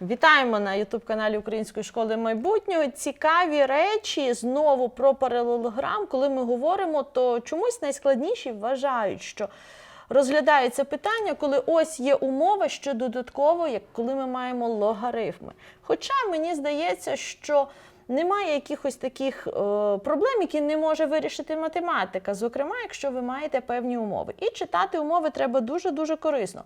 Вітаємо на Ютуб-каналі Української школи майбутнього. Цікаві речі знову про паралелограм. Коли ми говоримо, то чомусь найскладніші вважають, що розглядається питання, коли ось є умова, що додатково, як коли ми маємо логарифми. Хоча мені здається, що немає якихось таких е, проблем, які не може вирішити математика, зокрема, якщо ви маєте певні умови. І читати умови треба дуже-дуже корисно.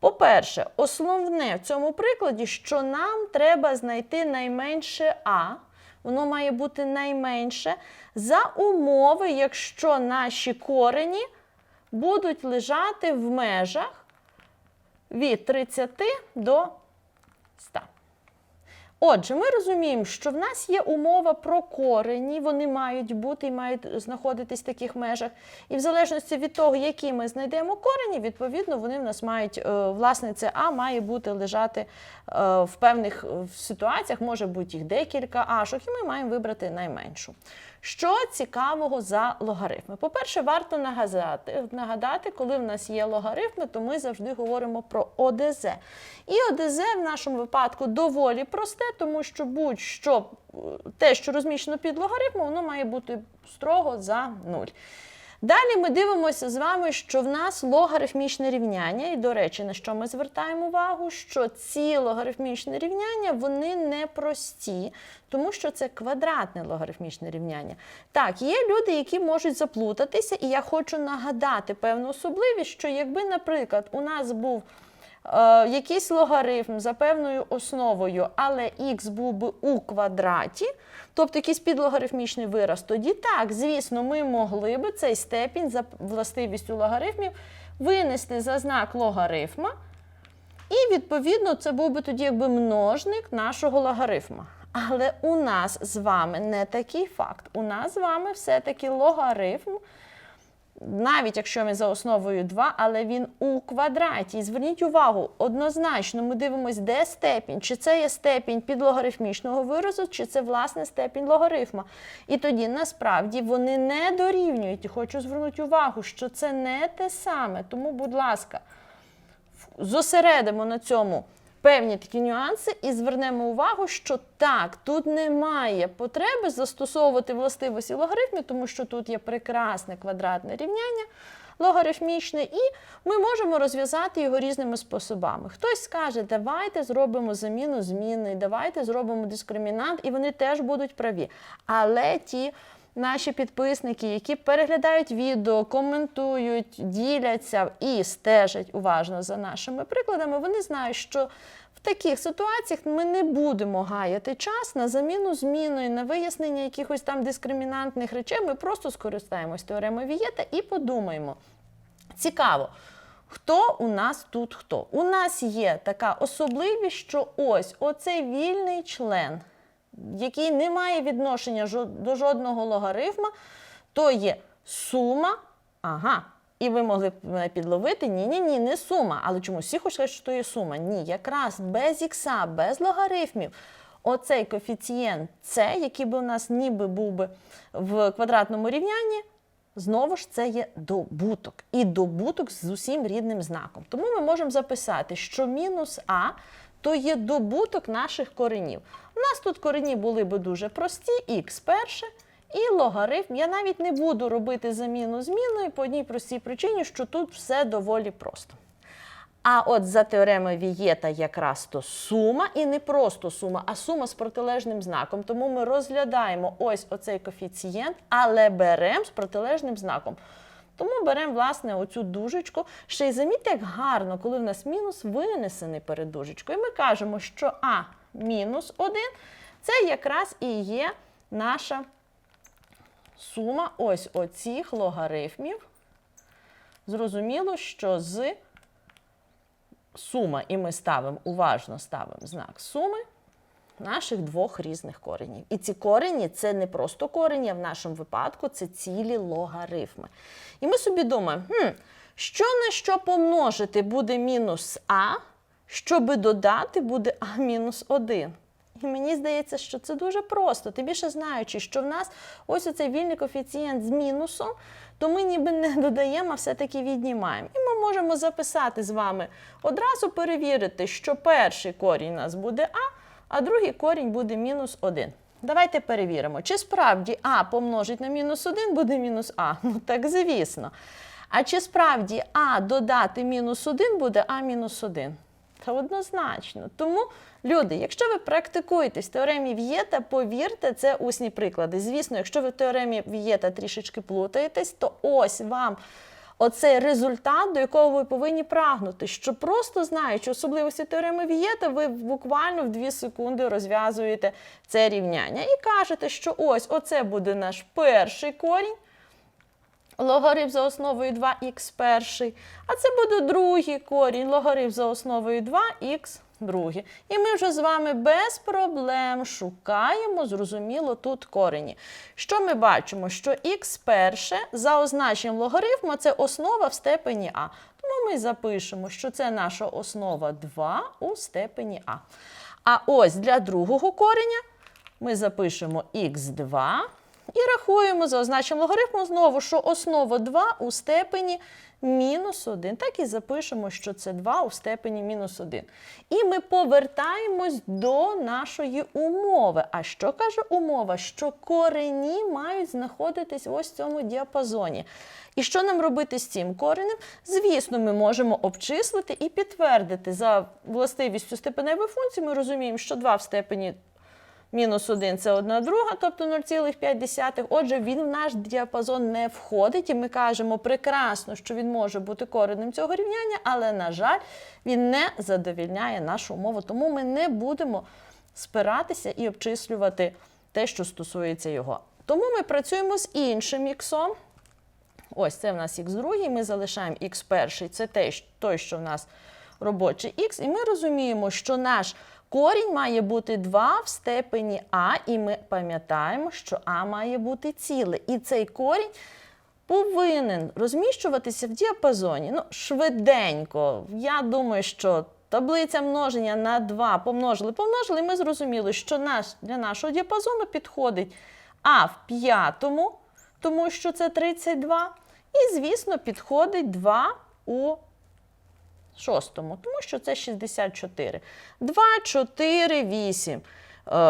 По-перше, основне в цьому прикладі, що нам треба знайти найменше А, воно має бути найменше за умови, якщо наші корені будуть лежати в межах від 30 до 100. Отже, ми розуміємо, що в нас є умова про корені, вони мають бути і мають знаходитись в таких межах. І в залежності від того, які ми знайдемо корені, відповідно, вони в нас мають, е, власне, це А має бути лежати е, в певних е, ситуаціях, може бути їх декілька ашок, і ми маємо вибрати найменшу. Що цікавого за логарифми? По-перше, варто нагадати, нагадати, коли в нас є логарифми, то ми завжди говоримо про ОДЗ. І ОДЗ в нашому випадку доволі просте, тому що будь-що те, що розміщено під логарифмом, воно має бути строго за нуль. Далі ми дивимося з вами, що в нас логарифмічне рівняння, і, до речі, на що ми звертаємо увагу, що ці логарифмічні рівняння вони не прості, тому що це квадратне логарифмічне рівняння. Так, є люди, які можуть заплутатися, і я хочу нагадати певну особливість, що якби, наприклад, у нас був е, якийсь логарифм за певною основою, але х був би у квадраті, тобто якийсь підлогарифмічний вираз, тоді так, звісно, ми могли би цей степінь за властивістю логарифмів винести за знак логарифма, і відповідно це був би тоді якби множник нашого логарифма. Але у нас з вами не такий факт. У нас з вами все-таки логарифм навіть якщо він за основою 2, але він у квадраті. І зверніть увагу, однозначно ми дивимося, де степінь. Чи це є степінь підлогарифмічного виразу, чи це власне степінь логарифма. І тоді насправді вони не дорівнюють. І хочу звернути увагу, що це не те саме. Тому, будь ласка, зосередимо на цьому певні такі нюанси і звернемо увагу, що так, тут немає потреби застосовувати властивості логарифмів, тому що тут є прекрасне квадратне рівняння логарифмічне, і ми можемо розв'язати його різними способами. Хтось скаже, давайте зробимо заміну зміни, давайте зробимо дискримінант, і вони теж будуть праві. Але ті наші підписники, які переглядають відео, коментують, діляться і стежать уважно за нашими прикладами, вони знають, що в таких ситуаціях ми не будемо гаяти час на заміну зміною, на вияснення якихось там дискримінантних речей. Ми просто скористаємось теоремою Вієта і подумаємо. Цікаво. Хто у нас тут хто? У нас є така особливість, що ось оцей вільний член, який не має відношення до жодного логарифма, то є сума. Ага. І ви могли б мене підловити. Ні, ні, не сума. Але чомусь всі хочуть що то є сума. Ні, якраз без ікса, без логарифмів. Оцей коефіцієнт С, який би у нас ніби був би в квадратному рівнянні, Знову ж це є добуток. І добуток з усім рідним знаком. Тому ми можемо записати, що мінус А то є добуток наших коренів. У нас тут корені були би дуже прості, х перше і логарифм. Я навіть не буду робити заміну зміною по одній простій причині, що тут все доволі просто. А от за теоремою Вієта якраз то сума, і не просто сума, а сума з протилежним знаком. Тому ми розглядаємо ось оцей коефіцієнт, але беремо з протилежним знаком. Тому беремо, власне, оцю дужечку. Ще й замітьте, як гарно, коли в нас мінус винесений перед дужечкою. І ми кажемо, що А мінус 1 це якраз і є наша сума ось оцих логарифмів. Зрозуміло, що з сума, і ми ставимо, уважно ставимо знак суми наших двох різних коренів. І ці корені це не просто корені, а в нашому випадку це цілі логарифми. І ми собі думаємо, хм, що на що помножити буде мінус А, щоби додати буде А мінус 1. І мені здається, що це дуже просто. Ти більше знаючи, що в нас ось оцей вільний коефіцієнт з мінусом, то ми ніби не додаємо, а все-таки віднімаємо. І ми можемо записати з вами одразу перевірити, що перший корінь у нас буде А, а другий корінь буде мінус 1. Давайте перевіримо, чи справді А помножить на мінус 1 буде мінус А. Ну так звісно. А чи справді А додати мінус 1 буде А мінус 1? Та однозначно. Тому, люди, якщо ви практикуєтесь в теоремі Вієта, повірте, це усні приклади. Звісно, якщо ви в теоремі Вієта трішечки плутаєтесь, то ось вам оцей результат, до якого ви повинні прагнути. Що просто знаючи особливості теореми Вієта, ви буквально в 2 секунди розв'язуєте це рівняння і кажете, що ось оце буде наш перший корінь логарифм за основою 2х перший, а це буде другий корінь, логарифм за основою 2х другий. І ми вже з вами без проблем шукаємо, зрозуміло, тут корені. Що ми бачимо? Що х перше за означенням логарифму це основа в степені А. Тому ми запишемо, що це наша основа 2 у степені А. А ось для другого кореня ми запишемо х2 і рахуємо за означенням логарифму знову, що основа 2 у степені мінус 1. Так і запишемо, що це 2 у степені мінус 1. І ми повертаємось до нашої умови. А що каже умова? Що корені мають знаходитись ось цьому діапазоні. І що нам робити з цим коренем? Звісно, ми можемо обчислити і підтвердити за властивістю степеневої функції. Ми розуміємо, що 2 в степені Мінус 1 це 1 друга, тобто 0,5. Отже, він в наш діапазон не входить, і ми кажемо прекрасно, що він може бути коренем цього рівняння, але, на жаль, він не задовільняє нашу умову, тому ми не будемо спиратися і обчислювати те, що стосується його. Тому ми працюємо з іншим іксом. Ось це в нас х2, ми залишаємо х перший, це той, що в нас робочий х, і ми розуміємо, що наш корінь має бути 2 в степені А, і ми пам'ятаємо, що А має бути ціле. І цей корінь повинен розміщуватися в діапазоні. Ну, швиденько. Я думаю, що таблиця множення на 2 помножили, помножили, і ми зрозуміли, що для нашого діапазону підходить А в п'ятому, тому що це 32. І, звісно, підходить 2 у шостому, тому що це 64. 2, 4, 8.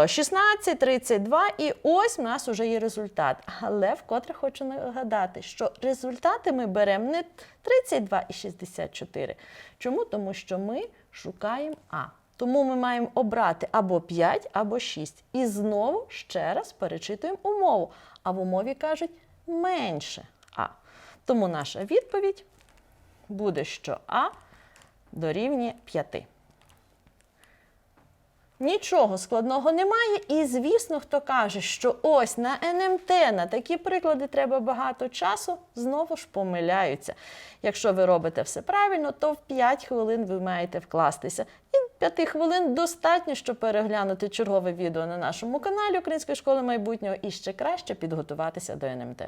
16, 32, і ось у нас вже є результат. Але вкотре хочу нагадати, що результати ми беремо не 32 і 64. Чому? Тому що ми шукаємо А. Тому ми маємо обрати або 5, або 6. І знову ще раз перечитуємо умову. А в умові кажуть менше А. Тому наша відповідь буде, що А дорівнює 5. Нічого складного немає. І, звісно, хто каже, що ось на НМТ на такі приклади треба багато часу, знову ж помиляються. Якщо ви робите все правильно, то в 5 хвилин ви маєте вкластися. І 5 хвилин достатньо, щоб переглянути чергове відео на нашому каналі Української школи майбутнього і ще краще підготуватися до НМТ.